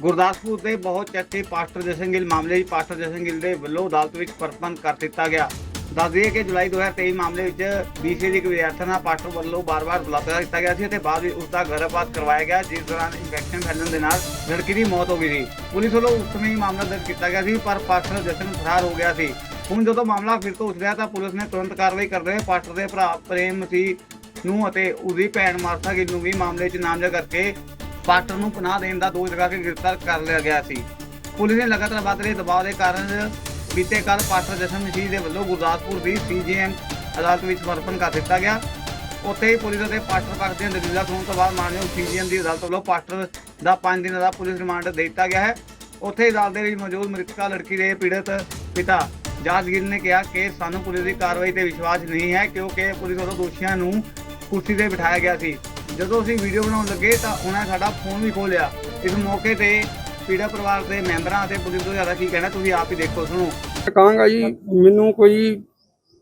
ਗੁਰਦਾਸਪੁਰ ਦੇ ਬਹੁਤ ਚਰਚੇ ਪਾਸਟਰ ਜਸ਼ਨ ਗਿੱਲ, ਮਾਮਲੇ ਵਿੱਚ ਪਾਸਟਰ ਜਸ਼ਨ ਗਿੱਲ ਦੇ ਵੱਲੋਂ ਅਦਾਲਤ ਵਿੱਚ ਪਰਪਨ ਕਰ ਦਿੱਤਾ ਗਿਆ। ਦੱਸ ਦਈਏ ਕਿ ਜੁਲਾਈ 2023 ਮਾਮਲੇ ਵਿੱਚ ਬੀਸੀਏ ਦੀ ਇੱਕ ਵਿਦਿਆਰਥਣ ਨਾਲ ਪਾਸਟਰ ਵੱਲੋਂ ਬਾਰ-ਬਾਰ ਬਲਾਤਕਾਰ ਕੀਤਾ ਗਿਆ ਸੀ ਅਤੇ ਬਾਅਦ ਵਿੱਚ ਉਸ ਦਾ ਗਰਭਪਾਤ ਕਰਵਾਇਆ ਗਿਆ, ਜਿਸ ਦੌਰਾਨ ਇਨਫੈਕਸ਼ਨ ਫੈਲਣ ਦੇ ਨਾਲ ਲੜਕੀ ਦੀ ਮੌਤ ਹੋ ਗਈ ਸੀ। ਪੁਲਿਸ ਵੱਲੋਂ ਉਸ ਸਮੇਂ ਹੀ ਮਾਮਲਾ ਦਰਜ ਕੀਤਾ ਗਿਆ ਸੀ, ਪਰ ਪਾਸਟਰ ਜਸ਼ਨ ਫਰਾਰ ਹੋ ਗਿਆ ਸੀ। ਹੁਣ ਜਦੋਂ ਮਾਮਲਾ ਫਿਰ ਤੋਂ ਉੱਠਿਆ ਤਾਂ ਪੁਲਿਸ ਨੇ ਤੁਰੰਤ ਕਾਰਵਾਈ ਕਰਦੇ ਹੋਏ ਪਾਸਟਰ ਦੇ ਭਰਾ ਪ੍ਰੇਮ ਮਸੀਹ ਨੂੰ ਅਤੇ ਉਸਦੀ ਭੈਣ ਮਾਰਥਾ ਗਿੱਲ ਨੂੰ ਵੀ ਮਾਮਲੇ 'ਚ ਨਾਮਜ਼ਦ ਕਰਕੇ ਪਾਟਰ ਨੂੰ ਪਨਾਹ ਦੇਣ ਦਾ ਦੋਸ਼ ਲਗਾ ਕੇ ਗ੍ਰਿਫਤਾਰ ਕਰ ਲਿਆ ਗਿਆ ਸੀ। ਪੁਲਿਸ ਨੇ ਲਗਾਤਾਰ ਵੱਧ ਰਹੇ ਦਬਾਅ ਦੇ ਕਾਰਨ ਬੀਤੇ ਕੱਲ ਪਾਸਟਰ ਜਸ਼ਨ ਮਸੀਹ ਦੇ ਵੱਲੋਂ ਗੁਰਦਾਸਪੁਰ ਦੀ ਸੀਜੀਐਮ ਅਦਾਲਤ ਵਿੱਚ ਸਮਰਪਣ ਕਰ ਦਿੱਤਾ ਗਿਆ। ਉੱਥੇ ਹੀ ਪੁਲਿਸ ਅਤੇ ਪਾਸਟਰ ਪੱਖ ਦੀਆਂ ਦਲੀਲਾਂ ਸੁਣਨ ਤੋਂ ਬਾਅਦ ਮਾਨਯੋਗ ਸੀਜੀਐਮ ਦੀ ਅਦਾਲਤ ਵੱਲੋਂ ਪਾਸਟਰ ਦਾ 5 ਦਿਨਾਂ ਦਾ ਪੁਲਿਸ ਰਿਮਾਂਡ ਦੇ ਦਿੱਤਾ ਗਿਆ ਹੈ। ਉੱਥੇ ਹੀ ਅਦਾਲਤ ਦੇ ਵਿੱਚ ਮੌਜੂਦ ਮ੍ਰਿਤਕਾ ਲੜਕੀ ਦੇ ਪੀੜਤ ਪਿਤਾ ਜਾਜਗੀਰ ਨੇ ਕਿਹਾ ਕਿ ਸਾਨੂੰ ਪੁਲਿਸ ਦੀ ਕਾਰਵਾਈ ਤੇ ਵਿਸ਼ਵਾਸ ਨਹੀਂ ਹੈ ਕਿਉਂਕਿ ਪੁਲਿਸ ਵੱਲੋਂ ਦੋਸ਼ੀਆਂ ਨੂੰ ਕੁਰਸੀ ਤੇ ਬਿਠਾਇਆ ਗਿਆ ਸੀ। ਜਦੋਂ ਅਸੀਂ ਵੀਡੀਓ ਬਣਾਉਣ ਲੱਗੇ ਤਾਂ ਉਹਨਾਂ ਨੇ ਸਾਡਾ ਫੋਨ ਵੀ ਖੋਲਿਆ ਇਸ ਮੌਕੇ ਤੇ ਪੀੜਾ ਪਰਿਵਾਰ ਦੇ ਮੈਂਬਰਾਂ ਅਤੇ ਪੁਲਿਸ ਤੋਂ ਜ਼ਿਆਦਾ ਕੀ ਕਹਿਣਾ, ਤੁਸੀਂ ਆਪ ਹੀ ਦੇਖੋ, ਸੁਣੋ। ਕਹਾਂਗਾ ਜੀ, ਮੈਨੂੰ ਕੋਈ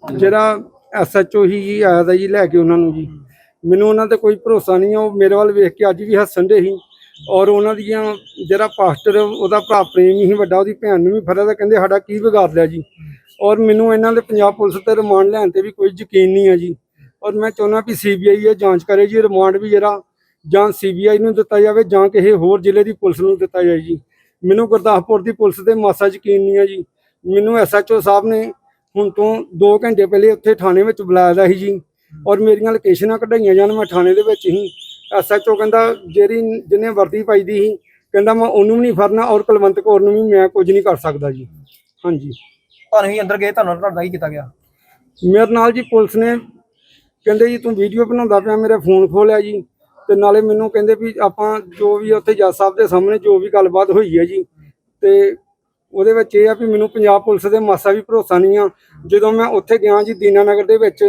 ਜਿਹੜਾ ਐਸਐਚਓ ਹੀ ਜੀ ਆਇਆ ਦਾ ਜੀ ਲੈ ਕੇ ਉਹਨਾਂ ਨੂੰ ਜੀ। ਮੈਨੂੰ ਉਹਨਾਂ ਤੇ ਕੋਈ ਭਰੋਸਾ ਨਹੀਂ ਉਹ ਮੇਰੇ ਵੱਲ ਵੇਖ ਕੇ ਅੱਜ ਵੀ ਹੱਸਣ ਦੇ ਸੀ। ਔਰ ਉਹਨਾਂ ਦੀਆਂ ਜਿਹੜਾ ਪਾਸਟਰ, ਉਹਦਾ ਭਰਾ ਪ੍ਰੇਮ ਹੀ ਵੱਡਾ, ਉਹਦੀ ਭੈਣ ਨੂੰ ਵੀ ਫੜਿਆ ਤਾਂ ਕਹਿੰਦੇ ਸਾਡਾ ਕੀ ਵਿਗਾੜ ਲਿਆ ਜੀ। ਔਰ ਮੈਨੂੰ ਇਹਨਾਂ ਦੇ ਪੰਜਾਬ ਪੁਲਿਸ ਤੇ ਰਿਮਾਂਡ ਲੈਣ ਤੇ ਵੀ ਕੋਈ ਯਕੀਨ ਨਹੀਂ ਆ ਜੀ। ਔਰ ਮੈਂ ਚਾਹੁੰਦਾ ਵੀ ਸੀਬੀਆਈ ਇਹ ਜਾਂਚ ਕਰੇ ਜੀ ਰਿਮਾਂਡ ਵੀ ਜਿਹੜਾ ਜਾਂ ਸੀਬੀਆਈ ਨੂੰ ਦਿੱਤਾ ਜਾਵੇ ਜਾਂ ਕਿਸੇ ਹੋਰ ਜ਼ਿਲ੍ਹੇ ਦੀ ਪੁਲਿਸ ਨੂੰ ਦਿੱਤਾ ਜਾਵੇ ਜੀ। ਮੈਨੂੰ ਗੁਰਦਾਸਪੁਰ ਦੀ ਪੁਲਿਸ ਤੇ ਮਾਸਾ ਯਕੀਨ ਨਹੀਂ ਆ ਜੀ। ਮੈਨੂੰ ਐਸਐਚਓ ਸਾਹਿਬ ਨੇ ਹੁਣ ਤੋਂ 2 ਘੰਟੇ ਪਹਿਲੇ ਉੱਥੇ ਥਾਣੇ ਵਿੱਚ ਬੁਲਾਇਆ ਦਾ ਸੀ ਜੀ। ਔਰ ਮੇਰੀਆਂ ਲੋਕੇਸ਼ਨਾਂ ਕਢਾਈਆਂ ਜਾਣ ਮੈਂ ਥਾਣੇ ਦੇ ਵਿੱਚ ਹੀ ਐਸਐਚਓ ਕਹਿੰਦਾ ਜਿਹੜੀ ਜਿਹਨੇ ਵਰਦੀ ਪਾਈ ਦੀ ਸੀ ਕਹਿੰਦਾ ਮੈਂ ਉਹਨੂੰ ਵੀ ਨਹੀਂ ਫੜਨਾ ਔਰ ਕੁਲਵੰਤ ਕੌਰ ਨੂੰ ਵੀ ਮੈਂ ਕੁਝ ਨਹੀਂ ਕਰ ਸਕਦਾ ਜੀ। ਹਾਂਜੀ। ਤੁਹਾਨੂੰ ਹੀ ਅੰਦਰ ਗਏ ਤੁਹਾਨੂੰ ਤੁਹਾਡਾ ਹੀ ਕੀਤਾ ਗਿਆ? ਮੇਰੇ ਨਾਲ ਜੀ ਪੁਲਿਸ ਨੇ ਕਹਿੰਦੇ ਜੀ, ਤੂੰ ਵੀਡੀਓ ਬਣਾਉਂਦਾ ਪਿਆ, ਮੇਰੇ ਫੋਨ ਖੋਲਿਆ ਜੀ। ਤੇ ਨਾਲੇ ਮੈਨੂੰ ਕਹਿੰਦੇ ਵੀ ਆਪਾਂ ਜੋ ਵੀ ਉੱਥੇ ਜੱਜ ਸਾਹਿਬ ਦੇ ਸਾਹਮਣੇ ਜੋ ਵੀ ਗੱਲਬਾਤ ਹੋਈ ਹੈ ਜੀ, ਤੇ ਉਹਦੇ ਵਿੱਚ ਇਹ ਆ ਵੀ ਮੈਨੂੰ ਪੰਜਾਬ ਪੁਲਿਸ ਦੇ ਮਾਸਾ ਵੀ ਭਰੋਸਾ ਨਹੀਂ ਆ। ਜਦੋਂ ਮੈਂ ਉੱਥੇ ਗਿਆ ਜੀ, ਦੀਨਾਨਗਰ ਦੇ ਵਿੱਚ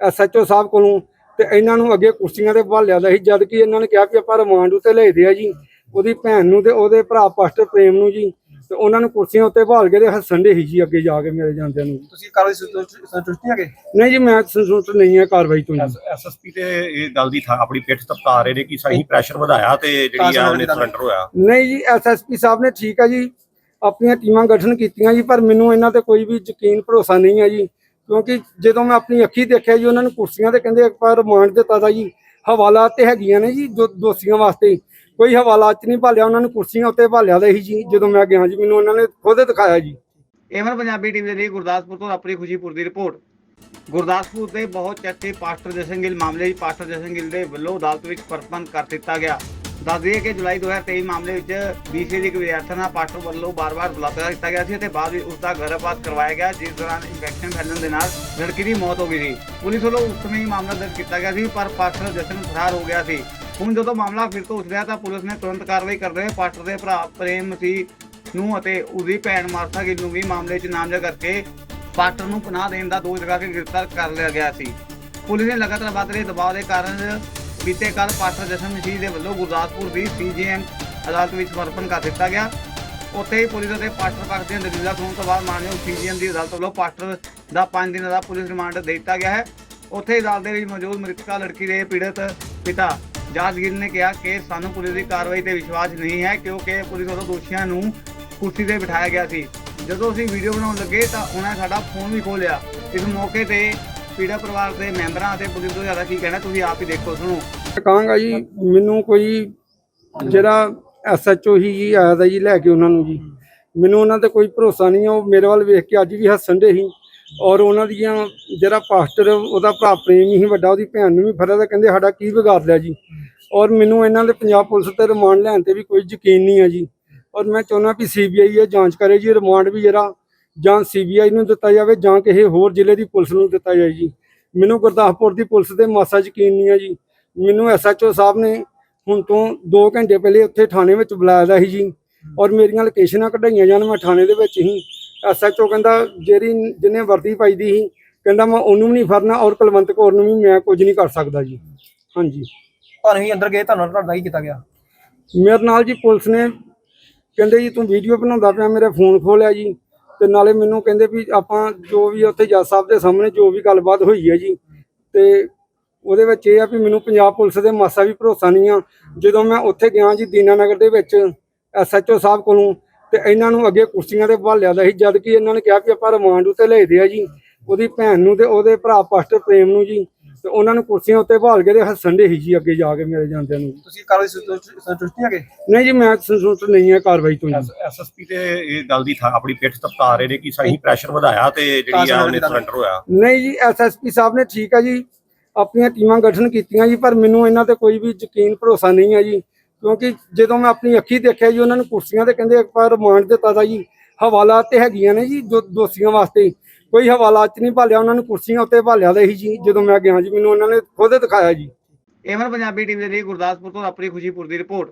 ਐਸਐਚਓ ਸਾਹਿਬ ਕੋਲੋਂ, ਤੇ ਇਹਨਾਂ ਨੂੰ ਅੱਗੇ ਕੁਰਸੀਆਂ ਤੇ ਬਹਾਲਿਆ ਦਾ ਸੀ, ਜਦ ਕਿ ਇਹਨਾਂ ਨੇ ਕਿਹਾ ਵੀ ਆਪਾਂ ਰਿਮਾਂਡ ਉੱਤੇ ਲੈਦੇ ਆ ਜੀ। ਉਹਦੀ ਭੈਣ ਨੂੰ ਤੇ ਉਹਦੇ ਭਰਾ ਪਾਸਟਰ ਪ੍ਰੇਮ ਨੂੰ ਜੀ ਤੇ ਉਹਨਾਂ ਨੂੰ ਕੁਰਸੀਆਂ ਉੱਤੇ ਬਹਾਲ ਕੇ ਤੇ ਹੱਸਣ ਦੇ ਸੀ ਜੀ ਅੱਗੇ ਜਾ ਕੇ ਮੇਰੇ ਜਾਂਦਿਆਂ ਨੂੰ। ਤੁਸੀਂ ਕਾਰਵਾਈ ਸੰਤੁਸ਼ਟ ਹੈਗੇ? ਨਹੀਂ ਜੀ ਮੈਂ ਸੰਤੁਸ਼ਟ ਨਹੀਂ ਹੈ ਕਾਰਵਾਈ ਤੋਂ ਜੀ। ਐਸਐਸਪੀ ਤੇ ਇਹ ਗੱਲ ਦੀ ਥਾਂ ਆਪਣੀ ਪਿੱਠ ਤਪਕਾ ਰਹੇ ਨੇ ਕਿ ਸਹੀ ਪ੍ਰੈਸ਼ਰ ਵਧਾਇਆ ਤੇ ਜਿਹੜੀ ਆ ਉਹਨੇ ਸਰੈਂਡਰ ਹੋਇਆ। ਨਹੀਂ ਜੀ ਐਸਐਸਪੀ ਸਾਹਿਬ ਨੇ ਠੀਕ ਹੈ ਜੀ ਆਪਣੀਆਂ ਟੀਮਾਂ ਗਠਨ ਕੀਤੀਆਂ ਜੀ ਪਰ ਮੈਨੂੰ ਇਹਨਾਂ ਤੇ ਕੋਈ ਵੀ ਯਕੀਨ ਭਰੋਸਾ ਨਹੀਂ ਹੈ ਜੀ। ਕਿਉਂਕਿ ਜਦੋਂ ਮੈਂ ਆਪਣੀ ਅੱਖੀ ਦੇਖਿਆ ਜੀ ਉਹਨਾਂ ਨੂੰ ਕੁਰਸੀਆਂ ਤੇ ਕਹਿੰਦੇ ਇੱਕ ਵਾਰ ਰਿਮਾਂਡ ਦਿੱਤਾ ਜੀ ਹਵਾਲਾਤ ਤੇ ਹੈਗੀਆਂ ਨੇ ਜੀ ਦੋਸ਼ੀਆਂ ਵਾਸਤੇ। ਕੋਈ ਹਵਾਲਾਤ 'ਚ ਨਹੀਂ ਭਾਲਿਆ, ਉਹਨਾਂ ਨੂੰ ਕੁਰਸੀਆਂ ਉੱਤੇ ਭਾਲਿਆ ਦਾ ਸੀ ਜੀ, ਜਦੋਂ ਮੈਂ ਗਿਆ ਜੀ, ਮੈਨੂੰ ਉਹਨਾਂ ਨੇ ਖੁਦ ਦਿਖਾਇਆ ਜੀ। ਏਵਨ ਪੰਜਾਬੀ ਟੀਵੀ ਦੇ ਲਈ ਗੁਰਦਾਸਪੁਰ ਤੋਂ ਆਪਣੀ ਖੁਸ਼ੀਪੁਰ ਦੀ ਰਿਪੋਰਟ। ਗੁਰਦਾਸਪੁਰ ਦੇ ਬਹੁਤ ਚਰਚੇ ਪਾਸਟਰ ਜਸ਼ਨ ਗਿੱਲ ਮਾਮਲੇ ਵਿੱਚ ਪਾਸਟਰ ਜਸ਼ਨ ਗਿੱਲ ਦੇ ਵੱਲੋਂ ਅਦਾਲਤ ਵਿੱਚ ਪਰਪਨ ਕਰ ਦਿੱਤਾ ਗਿਆ। ਦੱਸ ਦਈਏ ਕਿ ਜੁਲਾਈ 2023 ਮਾਮਲੇ ਵਿੱਚ ਬੀਸੀਏ ਦੀ ਇੱਕ ਵਿਦਿਆਰਥਣ ਨਾਲ ਪਾਸਟਰ ਵੱਲੋਂ ਬਾਰ-ਬਾਰ ਬਲਾਤਕਾਰ ਕੀਤਾ ਗਿਆ ਸੀ ਅਤੇ ਬਾਅਦ ਵਿੱਚ ਉਸ ਦਾ ਗਰਭਪਾਤ ਕਰਵਾਇਆ ਗਿਆ, ਜਿਸ ਦੌਰਾਨ ਇਨਫੈਕਸ਼ਨ ਫੈਲਣ ਦੇ ਨਾਲ ਲੜਕੀ ਦੀ ਮੌਤ ਹੋ ਗਈ ਸੀ। ਪੁਲਿਸ ਵੱਲੋਂ ਉਸ ਸਮੇਂ ਹੀ ਮਾਮਲਾ ਦਰਜ ਕੀਤਾ ਗਿਆ ਸੀ, ਪਰ ਪਾਸਟਰ ਜਸ਼ਨ ਫਰਾਰ ਹੋ ਗਿਆ ਸੀ। ਹੁਣ ਜਦੋਂ ਮਾਮਲਾ ਫਿਰ ਤੋਂ ਉੱਠਿਆ ਤਾਂ ਪੁਲਿਸ ਨੇ ਤੁਰੰਤ ਕਾਰਵਾਈ ਕਰਦੇ ਹੋਏ ਪਾਸਟਰ ਦੇ ਭਰਾ ਪ੍ਰੇਮ ਮਸੀਹ ਨੂੰ ਅਤੇ ਉਹਦੀ ਭੈਣ ਮਾਰਥਾ ਗਿੱਲ ਨੂੰ ਵੀ ਮਾਮਲੇ 'ਚ ਨਾਮਜ਼ਦ ਕਰਕੇ ਪਾਸਟਰ ਨੂੰ ਪਨਾਹ ਦੇਣ ਦਾ ਦੋਸ਼ ਲਗਾ ਕੇ ਗ੍ਰਿਫਤਾਰ ਕਰ ਲਿਆ ਗਿਆ ਸੀ। ਪੁਲਿਸ ਨੇ ਲਗਾਤਾਰ ਵੱਧ ਰਹੇ ਦਬਾਅ ਦੇ ਕਾਰਨ ਬੀਤੇ ਕੱਲ ਪਾਸਟਰ ਜਸ਼ਨ ਮਸੀਹ ਦੇ ਵੱਲੋਂ ਗੁਰਦਾਸਪੁਰ ਦੀ ਸੀਜੀਐਮ ਅਦਾਲਤ ਵਿੱਚ ਸਮਰਪਣ ਕਰ ਦਿੱਤਾ ਗਿਆ। ਉੱਥੇ ਹੀ ਪੁਲਿਸ ਅਤੇ ਪਾਸਟਰ ਪੱਖ ਦੀਆਂ ਦਲੀਲਾਂ ਸੁਣਨ ਤੋਂ ਬਾਅਦ ਮਾਨਯੋਗ ਸੀਜੀਐਮ ਦੀ ਅਦਾਲਤ ਵੱਲੋਂ ਪਾਸਟਰ ਦਾ 5 ਦਿਨਾਂ ਦਾ ਪੁਲਿਸ ਰਿਮਾਂਡ ਦੇ ਦਿੱਤਾ ਗਿਆ ਹੈ। ਉੱਥੇ ਅਦਾਲਤ ਦੇ ਵਿੱਚ ਮੌਜੂਦ ਮ੍ਰਿਤਕਾ ਲੜਕੀ ਦੇ ਪੀੜਤ ਪਿਤਾ ਜਾਦਗੀਰ ਨੇ ਕਿਹਾ ਕਿ ਸਾਨੂੰ ਪੁਲਿਸ ਦੀ ਕਾਰਵਾਈ ਤੇ ਵਿਸ਼ਵਾਸ ਨਹੀਂ ਹੈ ਕਿਉਂਕਿ ਪੁਲਿਸ ਵੱਲੋਂ ਦੋਸ਼ੀਆਂ ਨੂੰ ਕੁਰਸੀ ਤੇ ਬਿਠਾਇਆ ਗਿਆ ਸੀ। ਜਦੋਂ ਅਸੀਂ ਵੀਡੀਓ ਬਣਾਉਣ ਲੱਗੇ ਤਾਂ ਉਹਨਾਂ ਸਾਡਾ ਫੋਨ ਵੀ ਖੋਲਿਆ ਇਸ ਮੌਕੇ ਤੇ ਪੀੜਾ ਪਰਿਵਾਰ ਦੇ ਮੈਂਬਰਾਂ ਅਤੇ ਪੁਲਿਸ ਤੋਂ ਜ਼ਿਆਦਾ ਕੀ ਕਹਿਣਾ, ਤੁਸੀਂ ਆਪ ਹੀ ਦੇਖੋ, ਸੁਣੋ। ਕਹਾਂਗਾ ਜੀ, ਮੈਨੂੰ ਕੋਈ ਜਿਹੜਾ ਐਸਐਚਓ ਹੀ ਜੀ, ਆਇਆ ਦਾ ਜੀ ਲੈ ਕੇ ਉਹਨਾਂ ਨੂੰ ਜੀ। ਮੈਨੂੰ ਉਹਨਾਂ ਤੇ ਕੋਈ ਭਰੋਸਾ ਨਹੀਂ ਆ ਉਹ ਮੇਰੇ ਵੱਲ ਵੇਖ ਕੇ ਅੱਜ ਵੀ ਹੱਸਣ ਦੇ ਸੀ। ਔਰ ਉਹਨਾਂ ਦੀਆਂ ਜਿਹੜਾ ਪਾਸਟਰ ਉਹਦਾ ਭਰਾ ਪ੍ਰੇਮ ਹੀ ਵੱਡਾ, ਉਹਦੀ ਭੈਣ ਨੂੰ ਵੀ ਫੜਿਆ ਤਾਂ ਕਹਿੰਦੇ ਸਾਡਾ ਕੀ ਵਿਗਾੜ ਲਿਆ ਜੀ। ਔਰ ਮੈਨੂੰ ਇਹਨਾਂ ਦੇ ਪੰਜਾਬ ਪੁਲਿਸ ਤੇ ਰਿਮਾਂਡ ਲੈਣ ਤੇ ਵੀ ਕੋਈ ਯਕੀਨ ਨਹੀਂ ਹੈ ਜੀ। ਔਰ ਮੈਂ ਚਾਹੁੰਦਾ ਵੀ ਸੀਬੀਆਈ ਇਹ ਜਾਂਚ ਕਰੇ ਜੀ, ਰਿਮਾਂਡ ਵੀ ਜਿਹੜਾ ਜਾਂ ਸੀਬੀਆਈ ਨੂੰ ਦਿੱਤਾ ਜਾਵੇ ਜਾਂ ਕਿਸੇ ਹੋਰ ਜ਼ਿਲ੍ਹੇ ਦੀ ਪੁਲਿਸ ਨੂੰ ਦਿੱਤਾ ਜਾਏ ਜੀ। ਮੈਨੂੰ ਗੁਰਦਾਸਪੁਰ ਦੀ ਪੁਲਿਸ ਤੇ ਮਾਸਾ ਯਕੀਨ ਨਹੀਂ ਹੈ ਜੀ। ਮੈਨੂੰ ਐਸਐਚਓ ਸਾਹਿਬ ਨੇ ਹੁਣ ਤੋਂ 2 ਘੰਟੇ ਪਹਿਲੇ ਉੱਥੇ ਥਾਣੇ ਵਿੱਚ ਬੁਲਾਇਆ ਦਾ ਸੀ ਜੀ। ਔਰ ਮੇਰੀਆਂ ਲੋਕੇਸ਼ਨਾਂ ਕਢਾਈਆਂ ਜਾਣ ਮੈਂ ਥਾਣੇ ਦੇ ਵਿੱਚ ਹੀ। ਐਸਐਚਓ ਕਹਿੰਦਾ ਜਿਹੜੀ ਜਿਹਨੇ ਵਰਦੀ ਪਾਈ ਦੀ ਸੀ ਕਹਿੰਦਾ ਮੈਂ ਉਹਨੂੰ ਵੀ ਨਹੀਂ ਫੜਨਾ ਔਰ ਕੁਲਵੰਤ ਕੌਰ ਨੂੰ ਵੀ ਮੈਂ ਕੁਝ ਨਹੀਂ ਕਰ ਸਕਦਾ ਜੀ। ਹਾਂਜੀ। ਤੁਹਾਨੂੰ ਹੀ ਅੰਦਰ ਗਏ ਤੁਹਾਨੂੰ ਤੁਹਾਡਾ ਹੀ ਕੀਤਾ ਗਿਆ। ਮੇਰੇ ਨਾਲ ਜੀ ਪੁਲਿਸ ਨੇ ਕਹਿੰਦੇ ਜੀ ਤੂੰ ਵੀਡੀਓ ਬਣਾਉਂਦਾ ਪਿਆ ਮੇਰੇ ਫੋਨ ਖੋਲਿਆ ਜੀ। ਤੇ ਨਾਲੇ ਮੈਨੂੰ ਕਹਿੰਦੇ ਵੀ ਆਪਾਂ ਜੋ ਵੀ ਉੱਥੇ ਜੱਜ ਸਾਹਿਬ ਦੇ ਸਾਹਮਣੇ ਜੋ ਵੀ ਗੱਲਬਾਤ ਹੋਈ ਹੈ ਜੀ ਤੇ ਉਹਦੇ ਵਿੱਚ ਇਹ ਆ ਵੀ ਮੈਨੂੰ ਪੰਜਾਬ ਪੁਲਿਸ ਦੇ ਮਾਸਾ ਵੀ ਭਰੋਸਾ ਨਹੀਂ ਆ। ਜਦੋਂ ਮੈਂ ਉੱਥੇ ਗਿਆ ਜੀ ਦੀਨਾਨਗਰ ਦੇ ਵਿੱਚ ਐਸਐਚਓ ਸਾਹਿਬ ਕੋਲੋਂ ਤੇ ਇਹਨਾਂ ਨੂੰ ਅੱਗੇ ਕੁਰਸੀਆਂ ਤੇ ਭਾਲਿਆ ਦਾ ਸੀ ਜਦ ਕਿ ਇਹਨਾਂ ਨੇ ਕਿਹਾ ਕਿ ਆਪਾਂ ਰਿਮਾਂਡ ਉਤੇ ਲਏਦੇ ਆ ਜੀ ਉਹਦੀ ਭੈਣ ਨੂੰ ਤੇ ਉਹਦੇ ਭਰਾ ਪਾਸਟਰ ਪ੍ਰੇਮ ਨੂੰ ਜੀ ਤੇ ਉਹਨਾਂ ਨੂੰ ਕੁਰਸੀਆਂ ਉੱਤੇ ਭਾਲ ਕੇ ਤੇ ਹੱਸਣ ਦੇ ਸੀ ਜੀ ਅੱਗੇ ਜਾ ਕੇ ਮੇਰੇ ਜਾਂਦਿਆਂ ਨੂੰ। ਤੁਸੀਂ ਕਾਰਵਾਈ ਸੰਤੁਸ਼ਟ ਹੈਗੇ? ਨਹੀਂ ਜੀ ਮੈਂ ਸੰਤੁਸ਼ਟ ਨਹੀਂ ਹੈ ਕਾਰਵਾਈ ਤੋਂ ਜੀ। ਐਸਐਸਪੀ ਤੇ ਇਹ ਗੱਲ ਦੀ ਥਾਂ ਆਪਣੀ ਪਿੱਠ ਤਪਕਾ ਰਹੇ ਨੇ ਕਿ ਸਹੀ ਪ੍ਰੈਸ਼ਰ ਵਧਾਇਆ ਤੇ ਜਿਹੜੀ ਆ ਉਹਨੇ ਸਰੈਂਡਰ ਹੋਇਆ। ਨਹੀਂ ਜੀ ਐਸਐਸਪੀ ਸਾਹਿਬ ਨੇ ਠੀਕ ਹੈ ਜੀ ਆਪਣੀਆਂ ਟੀਮਾਂ ਗਠਨ ਕੀਤੀਆਂ ਜੀ ਪਰ ਮੈਨੂੰ ਇਹਨਾਂ ਤੇ ਕੋਈ ਵੀ ਯਕੀਨ ਭਰੋਸਾ ਨਹੀਂ ਹੈ ਜੀ। ਕਿਉਂਕਿ ਜਦੋਂ ਮੈਂ ਆਪਣੀ ਅੱਖੀ ਦੇਖਿਆ ਜੀ, ਉਹਨਾਂ ਨੂੰ ਕੁਰਸੀਆਂ ਤੇ ਕਹਿੰਦੇ ਇੱਕ ਵਾਰ ਰਿਮਾਂਡ ਦਿੱਤਾ ਦਾ ਜੀ, ਹਵਾਲਾ ਤੇ ਹੈਗੀਆਂ ਨੇ ਜੀ ਦੋ- ਦੋਸ਼ੀਆਂ ਵਾਸਤੇ। ਕੋਈ ਹਵਾਲਾ ਚ ਨਹੀਂ ਭਾਲਿਆ, ਉਹਨਾਂ ਨੂੰ ਕੁਰਸੀਆਂ ਉੱਤੇ ਭਾਲਿਆ ਦਾ ਸੀ ਜੀ, ਜਦੋਂ ਮੈਂ ਗਿਆ ਜੀ, ਮੈਨੂੰ ਉਹਨਾਂ ਨੇ ਖੁਦ ਦਿਖਾਇਆ ਜੀ। ਏਵਨ ਪੰਜਾਬੀ ਟੀਮ ਦੇ ਲਈ ਗੁਰਦਾਸਪੁਰ ਤੋਂ ਆਪਣੀ ਖੁਸ਼ੀਪੁਰ ਦੀ ਰਿਪੋਰਟ।